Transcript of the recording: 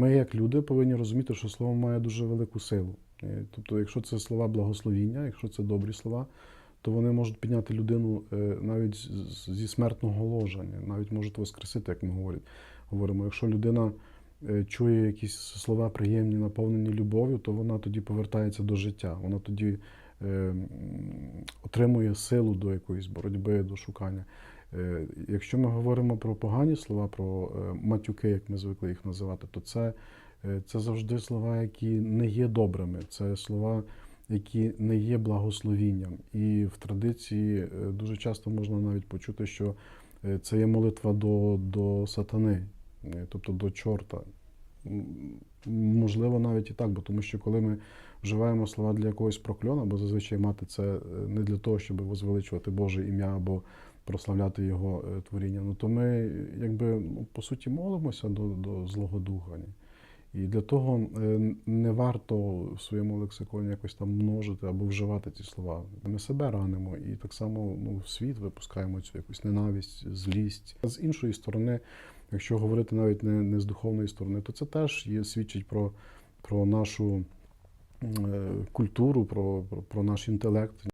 ми, як люди, повинні розуміти, що слово має дуже велику силу. Е, Тобто, якщо це слова благословіння, якщо це добрі слова, то вони можуть підняти людину е, навіть зі смертного ложення, навіть можуть воскресити, як ми говоримо. говоримо. Якщо людина е, чує якісь слова приємні, наповнені любов'ю, то вона тоді повертається до життя. Вона тоді отримує силу до якоїсь боротьби, до шукання. Е, Якщо ми говоримо про погані слова, про е, матюки, як ми звикли їх називати, то це, е, це завжди слова, які не є добрими. Це слова, які не є благословінням. І в традиції дуже часто можна навіть почути, що це є молитва до, до сатани, тобто до чорта. Можливо, навіть і так, бо тому що коли ми вживаємо слова для якогось прокльона, бо зазвичай мати це е, не для того, щоб возвеличувати Боже ім'я або прославляти Його е, творіння, ну то ми якби ну, по суті молимося до, до злого духа. ні. І для того е, не варто в своєму лексиконі якось там множити або вживати ці слова. Ми себе ранимо і так само ну, в світ випускаємо цю якусь ненависть, злість. З іншої сторони, якщо говорити навіть не, не з духовної сторони, то це теж є, свідчить про, про нашу е, культуру, про, про, про наш інтелект.